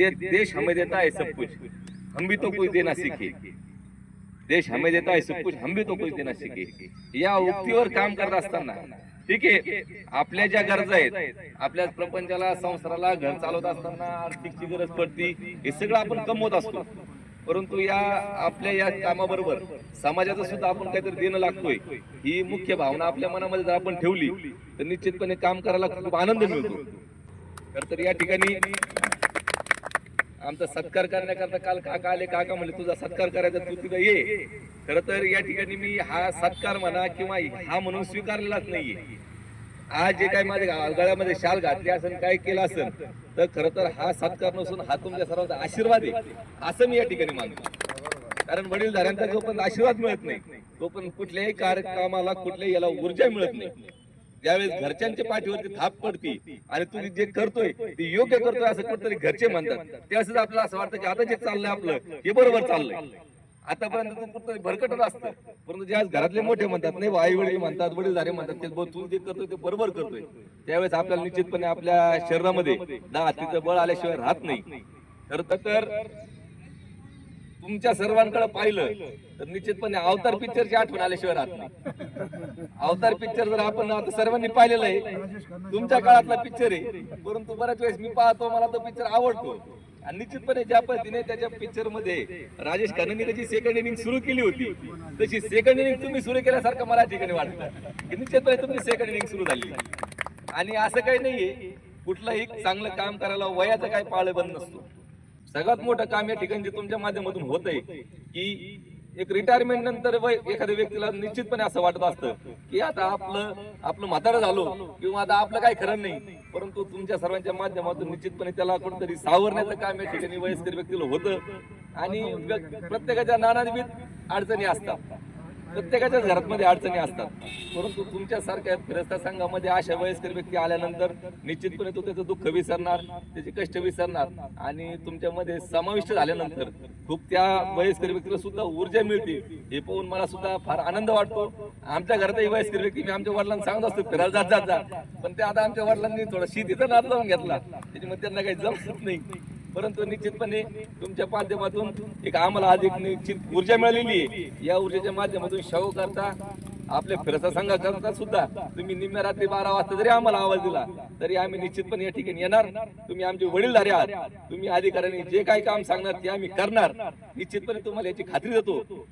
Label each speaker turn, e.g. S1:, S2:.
S1: दे, देश हमें देता है सब कुछ। हम भी तो कुछ देना सीखे। देश हमें देता है सब कुछ। हम भी तो कुछ देना सीखे। या उक्तीवर काम करत असताना। ठीक आहे? आपल्या ज्या गरजा आहेत आपल्या प्रपंचाला संसाराला घर चालवत असताना आर्थिकची गरज पडती हे सगळं आपण कमवत असतो. परंतु या आपल्या या कामाबरोबर समाजाचं सुद्धा आपण काहीतरी देणं लागतोय. ही मुख्य भावना आपल्या मनामध्ये जर आपण ठेवली तर निश्चितपणे काम करायला खूप आनंद मिळतो. तर तर या ठिकाणी आमचा सत्कार करण्याकरता काल काका आले. काका म्हणले तुझा सत्कार करायचा तू तिथं ये. खर तर या ठिकाणी मी हा सत्कार म्हणा किंवा हा म्हणून स्वीकारलेलाच नाहीये. आज जे काय माझ्या गळ्यामध्ये शाल घातली असेल काय केलं असेल तर खर तर हा सत्कार नसून हा तुमच्या सर्वांचा आशीर्वाद आहे असं मी या ठिकाणी मानतो. कारण वडीलधाऱ्यांचा जोपर्यंत आशीर्वाद मिळत नाही तोपर्यंत कुठल्याही कार्यक्रमाला कुठल्याही याला ऊर्जा मिळत नाही. ज्यावेळेस घरच्यांच्या पाठीवरती थाप पडती आणि तुम्ही जे करतोय ते योग्य करतोय असं कुठतरी घरचे म्हणतात. त्यावेळेस आपल्याला असं वाटतं की आता जे चाललंय आपलं हे बरोबर चाललंय. आतापर्यंत तर कुठतरी भरकटच असतं. परंतु ज्यावेळेस घरातले मोठे म्हणतात नाही आई वडील म्हणतात वडीलधारे म्हणतात ते तू जे करतोय ते बरोबर करतोय. त्यावेळेस आपल्याला निश्चितपणे आपल्या शरीरामध्ये दहा हातीचं बळ आल्याशिवाय राहत नाही. तर तर तुमच्या सर्वांकडे पाहिलं तर निश्चितपणे अवतार पिक्चरची आठवण आल्याशिवाय राहत नाही अवतार पिक्चर जर आपण आता सर्वांनी पाहिलेलं आहे तुमच्या काळातला पिक्चर आहे परंतु बऱ्याच वेळेस मी पाहतो मला तो पिक्चर आवडतो. आणि निश्चितपणे ज्या पद्धतीने त्याच्या पिक्चरमध्ये राजेश खन्नांनी त्याची सेकंड इनिंग सुरू केली होती तशी सेकंड इनिंग तुम्ही सुरू केल्यासारखं मला ठिकाणी वाटतं. की निश्चितपणे तुमची सेकंड इनिंग सुरू झाली. आणि असं काही नाहीये कुठलंही चांगलं काम करायला वयाचं काही पाळेबंद नसतो. सगळ्यात मोठं काम या ठिकाणी जे तुमच्या माध्यमातून होत आहे की एक रिटायरमेंट नंतर वय एखाद्या व्यक्तीला निश्चितपणे असं वाटत असतं की आता आपलं आपलं म्हातारं झालो किंवा आता आपलं काही खरं नाही परंतु तुमच्या सर्वांच्या माध्यमातून निश्चितपणे त्याला कोणतरी सावरण्याचं काम या ठिकाणी वयस्कर व्यक्तीला होतं आणि प्रत्येकाच्या नानाविध अडचणी असतात. प्रत्येकाच्याच घरातमध्ये अडचणी असतात. परंतु तुमच्यासारख्या फिरस्ता संघामध्ये अशा वयस्कर व्यक्ती आल्यानंतर निश्चितपणे तो त्याचं दुःख विसरणार त्याचे कष्ट विसरणार आणि तुमच्यामध्ये समाविष्ट झाल्यानंतर खूप त्या वयस्कर व्यक्तीला सुद्धा ऊर्जा मिळते. हे पाहून मला सुद्धा फार आनंद वाटतो. आमच्या घरातही वयस्कर व्यक्ती मी आमच्या वडिलांना सांगत असतो फिरायला जात जात जा पण ते आता आमच्या वडिलांनी थोडा शेतीचा नाद लावून घेतला. त्याच्यामध्ये त्यांना काही जमत नाही. परंतु निश्चितपणे तुमच्या माध्यमातून एक आम्हाला अधिक निश्चित ऊर्जा मिळालेली आहे. या ऊर्जेच्या माध्यमातून शाहू करता आपल्या फिरता संघा करता सुद्धा तुम्ही निम्म्या रात्री बारा वाजता जरी आम्हाला आवाज दिला तरी आम्ही निश्चितपणे या ठिकाणी येणार. तुम्ही आमचे वडीलधारे आहात. तुम्ही अधिकाऱ्यांनी जे काही काम सांगणार ते आम्ही करणार. निश्चितपणे तुम्हाला याची खात्री देतो.